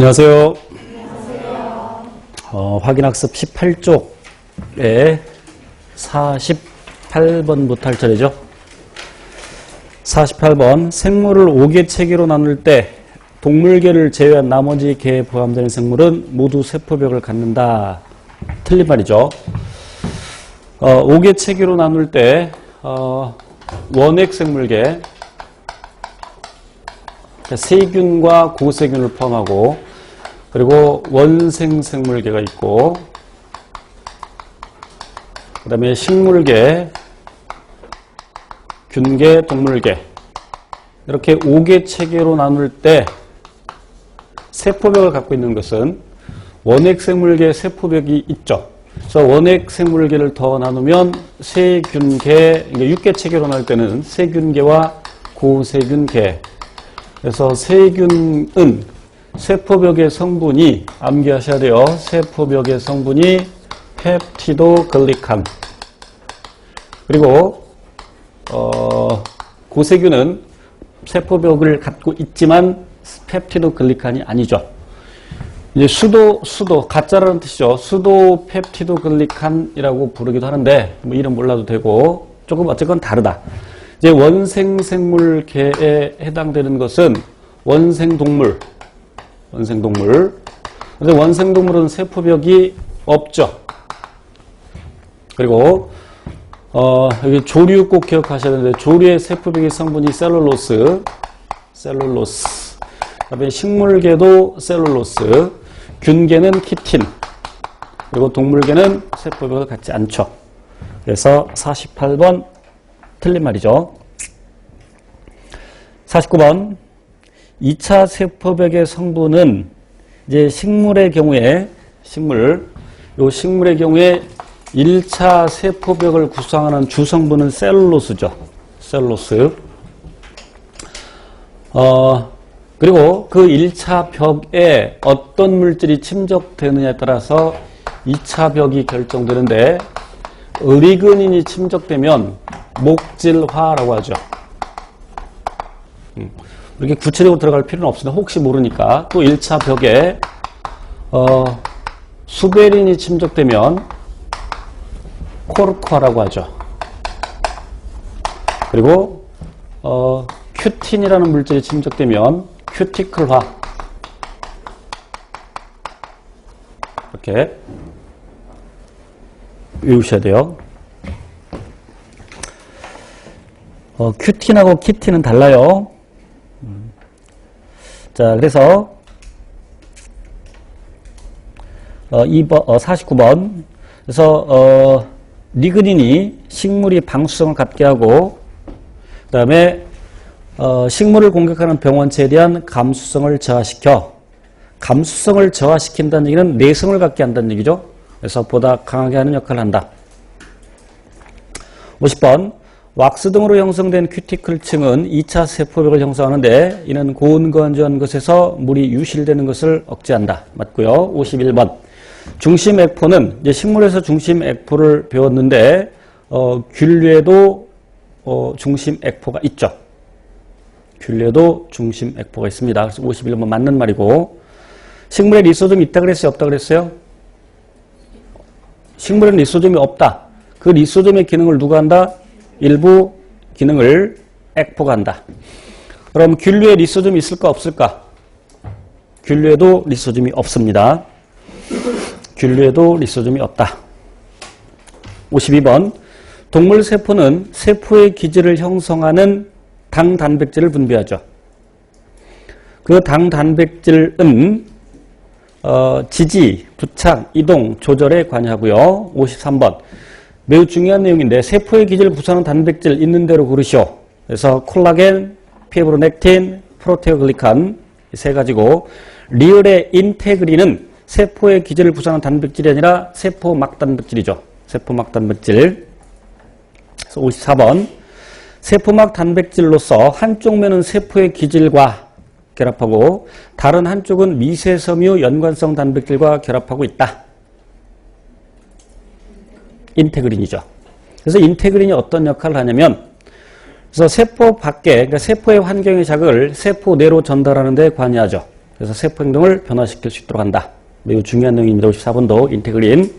안녕하세요. 어, 확인학습 18쪽에 48번부터 할 차례죠. 48번 생물을 5개 체계로 나눌 때 동물계를 제외한 나머지 개에 포함되는 생물은 모두 세포벽을 갖는다. 틀린 말이죠. 어, 5개 체계로 나눌 때 어, 원액 생물계 그러니까 세균과 고세균을 포함하고 그리고 원생 생물계가 있고 그 다음에 식물계, 균계, 동물계 이렇게 5개 체계로 나눌 때 세포벽을 갖고 있는 것은 원핵 생물계 세포벽이 있죠. 그래서 원핵 생물계를 더 나누면 세균계, 6개 체계로 나눌 때는 세균계와 고세균계 그래서 세균은 세포벽의 성분이 암기하셔야 돼요. 세포벽의 성분이 펩티도글리칸. 그리고 어, 고세균은 세포벽을 갖고 있지만 펩티도글리칸이 아니죠. 이제 수도 수도 가짜라는 뜻이죠. 수도 펩티도글리칸이라고 부르기도 하는데 뭐 이름 몰라도 되고 조금 어쨌건 다르다. 이제 원생생물계에 해당되는 것은 원생동물, 원생동물. 근데 원생동물은 세포벽이 없죠. 그리고 어, 여기 조류 꼭 기억하셔야 되는데 조류의 세포벽의 성분이 셀룰로스, 셀룰로스. 그다음에 식물계도 셀룰로스, 균계는 키틴. 그리고 동물계는 세포벽을 갖지 않죠. 그래서 48번 틀린 말이죠. 49번 2차 세포벽의 성분은 이제 식물의 경우에 식물 요 식물의 경우에 1차 세포벽을 구성하는 주성분은 셀룰로스죠. 셀룰로스. 어, 그리고 그 1차 벽에 어떤 물질이 침적되느냐에 따라서 2차 벽이 결정되는데 리그닌이 침적되면 목질화라고 하죠. 음, 이렇게 구체적으로 들어갈 필요는 없습니다. 혹시 모르니까 또 1차 벽에 어, 수베린이 침적되면 코르크화라고 하죠. 그리고 어, 큐틴이라는 물질이 침적되면 큐티클화 이렇게 외우셔야 돼요. 어, 큐틴하고 키틴은 달라요. 음. 자, 그래서 어, 2번, 어, 49번. 그래서 어, 리그닌이 식물이 방수성을 갖게 하고 그다음에 어, 식물을 공격하는 병원체에 대한 감수성을 저하시켜 감수성을 저하시킨다는 얘기는 내성을 갖게 한다는 얘기죠. 그래서 보다 강하게 하는 역할을 한다. 50번 왁스 등으로 형성된 큐티클층은 2차 세포벽을 형성하는데 이는 고온 건조한 것에서 물이 유실되는 것을 억제한다. 맞고요. 51번 중심 액포는 이제 식물에서 중심 액포를 배웠는데 어, 균류에도 어, 중심 액포가 있죠. 균류에도 중심 액포가 있습니다. 그래서 51번 맞는 말이고 식물에 리소좀이 있다 그랬어요? 없다 그랬어요? 식물엔 리소좀이 없다. 그 리소좀의 기능을 누가 한다? 일부 기능을 액포가 한다. 그럼 균류에 리소좀이 있을까 없을까? 균류에도 리소좀이 없습니다. 균류에도 리소좀이 없다. 52번 동물 세포는 세포의 기질을 형성하는 당 단백질을 분비하죠. 그 당 단백질은 어, 지지, 부착, 이동, 조절에 관여하고요. 53번. 매우 중요한 내용인데 세포의 기질을 구성하는 단백질 있는 대로 고르시오. 그래서 콜라겐, 피브로넥틴, 프로테오글리칸 세 가지고 리얼의 인테그린은 세포의 기질을 구성하는 단백질이 아니라 세포 막 단백질이죠. 세포 막 단백질. 그래서 54번. 세포막 단백질로서 한쪽 면은 세포의 기질과 결합하고 다른 한쪽은 미세섬유 연관성 단백질과 결합하고 있다. 인테그린이죠. 그래서 인테그린이 어떤 역할을 하냐면 그래서 세포 밖에 그러니까 세포의 환경의 자극을 세포 내로 전달하는 데 관여하죠. 그래서 세포 행동을 변화시킬 수 있도록 한다. 매우 중요한 내용입니다. 54번도 인테그린